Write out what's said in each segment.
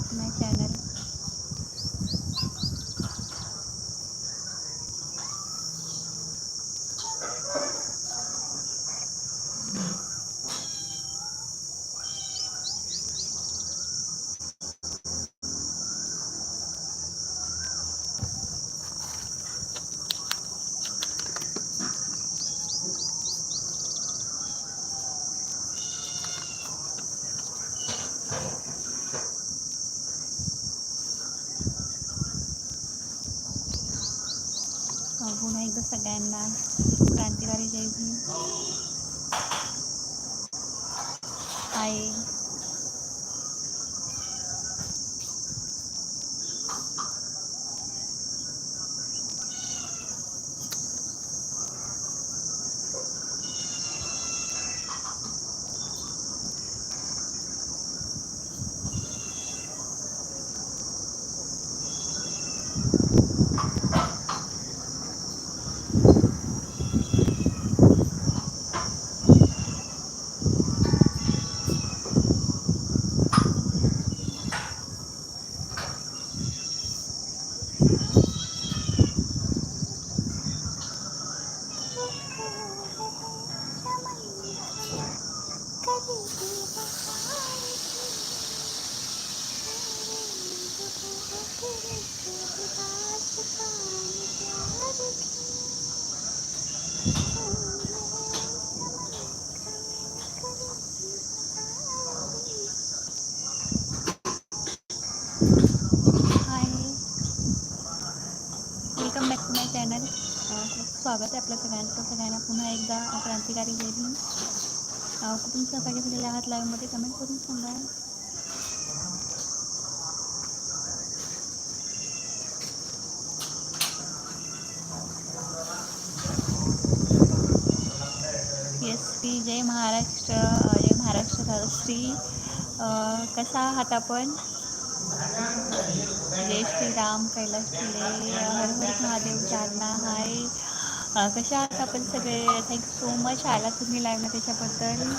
To my channel पुन्हा एकदा सगळ्यांना. क्रांतिकारी जय भीम. हाय Uh, स्वागत आहे आपल्या सगळ्यांचं. सगळ्यांना पुन्हा एकदा क्रांतिकारी जय कुठून सहभागी झालेल्या आहात लाईव्हमध्ये कमेंट करून सांगा. येस श्री जय महाराष्ट्र जय महाराष्ट्र श्री कसा आहात आपण? जय श्रीराम कैलास किल्ले हर हर महादेव चारणा हाय. कशा आहात आपण सगळे? थँक सो मच आला तुम्ही लाईव्ह त्याच्याबद्दल.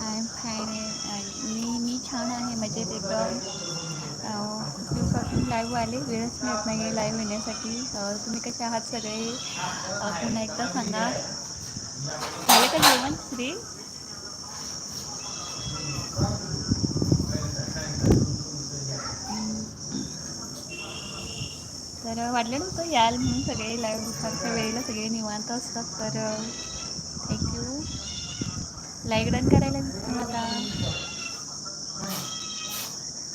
आय एम फाईन मी मी छान आहे. मजेत एकदम. दिवसातून लाईव्ह आले वेळच मिळत नाही आहे लाईव्ह येण्यासाठी तुम्ही कसे आहात सगळे? पुन्हा एकदा सांगा. झाले का जेवण श्री तर वाटलं नव्हतं याल म्हणून सगळे लाईव्ह दुपारच्या वेळेला सगळे निवांत असतात तर थँक्यू लाईक डन करायला आता?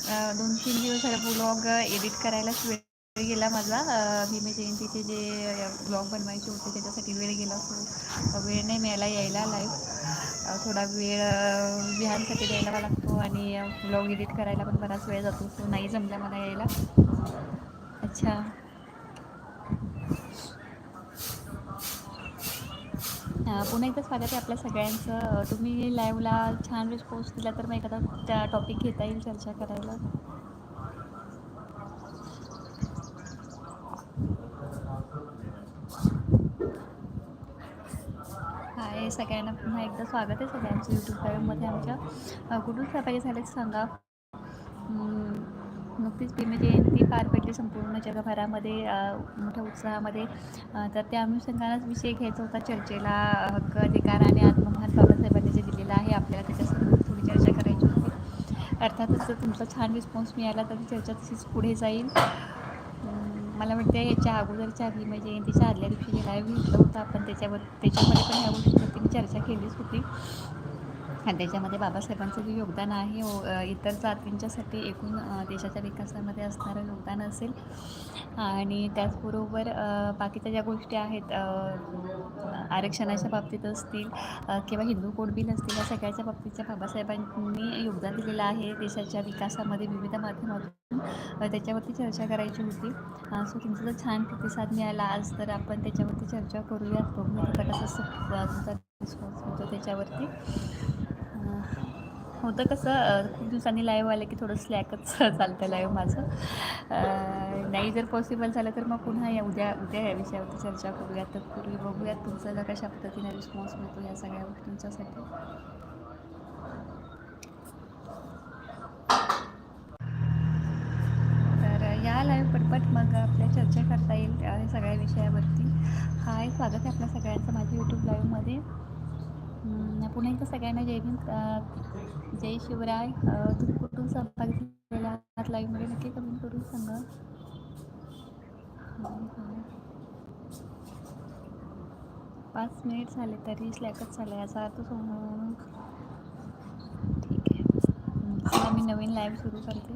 दोन तीन दिवस झाले ब्लॉग एडिट करायलाच वेळ गेला माझा. भीमे जयंतीचे जे ब्लॉग बनवायचे होते त्याच्यासाठी वेळ गेला सो वेळ नाही मिळाला यायला लाईव्ह थोडा वेळ विहानसाठी द्यायला लागतो आणि ब्लॉग एडिट करायला पण बराच वेळ जातो. सो नाही जमला मला यायला. अच्छा. पुन्हा एकदा स्वागत आहे आपल्या सगळ्यांचं. तुम्ही लाईव्हला छान रिस्पॉन्स दिला तर मग एखादा त्या टॉपिक घेता येईल चर्चा करायला. हाय सगळ्यांना पुन्हा एकदा स्वागत आहे सगळ्यांचं यूट्यूब चॅनलमध्ये आमच्या. कुठून सहभागी झाले सांगा. नुकतीच भीम जयंती पार पडली संपूर्ण जगभरामध्ये मोठ्या उत्साहामध्ये तर त्या अनुषंगानेच विषय घ्यायचा होता चर्चेला हक्क अधिकार आणि आत्मभान बाबासाहेबांनी जे दिलेला आहे आपल्याला त्याच्यासोबत थोडी चर्चा करायची होती. अर्थातच जर तुमचा छान रिस्पॉन्स मिळाला तर ती चर्चा तशीच पुढे जाईल. मला वाटतं याच्या अगोदरच्या भीम जयंतीच्या आदल्या दिवशी जे लाईव्ह घेतलं होतं आपण त्याच्यावर त्याच्यामध्ये पण ह्या गोष्टीवरती मी चर्चा केलीच होती. आणि त्याच्यामध्ये बाबासाहेबांचं जे योगदान आहे हो, इतर जातींच्यासाठी एकूण देशाच्या विकासामध्ये असणारं योगदान असेल. आणि त्याचबरोबर बाकीच्या ज्या गोष्टी आहेत आरक्षणाच्या बाबतीत असतील किंवा हिंदू कोड बिल असतील या सगळ्याच्या बाबतीतच्या बाबासाहेबांनी योगदान दिलेलं आहे. देशाच्या विकासामध्ये विविध माध्यमातून त्याच्यावरती चर्चा करायची होती. सो तुमचा जर छान प्रतिसाद मिळाला. आज तर आपण त्याच्यावरती चर्चा करूयात. बघूयात कसं तुमचा रिस्पॉन्स होतो त्याच्यावरती. होतं कसं खूप दिवसांनी लाईव्ह आलं की थोडं स्लॅकच चालतं लाईव्ह माझं. नाही जर पॉसिबल झालं तर मग पुन्हा या उद्या उद्या या विषयावरती चर्चा करूयात तत्पूर्वी बघूयात तुमचा कशा पद्धतीने रिस्पॉन्स मिळतो या सगळ्या गोष्टींच्यासाठी. तर या लाईव्ह पटपट मग आपल्या चर्चा करता येईल त्या सगळ्या विषयावरती. हाय स्वागत आहे आपल्या सगळ्यांचं माझ्या यूट्यूब लाईव्हमध्ये पुन्हा एकदा सगळ्यांना जय हिंद. जय शिवराय. तुम्ही कुठून सहभागी झालेला आहात? लाईव्हमध्ये नक्की कमेंट करून सांगा. पाच मिनिट झाले तरी स्लॅकच झालं याचा अर्थ सो- ठीक आहे. मी नवीन लाईव्ह सुरू करते.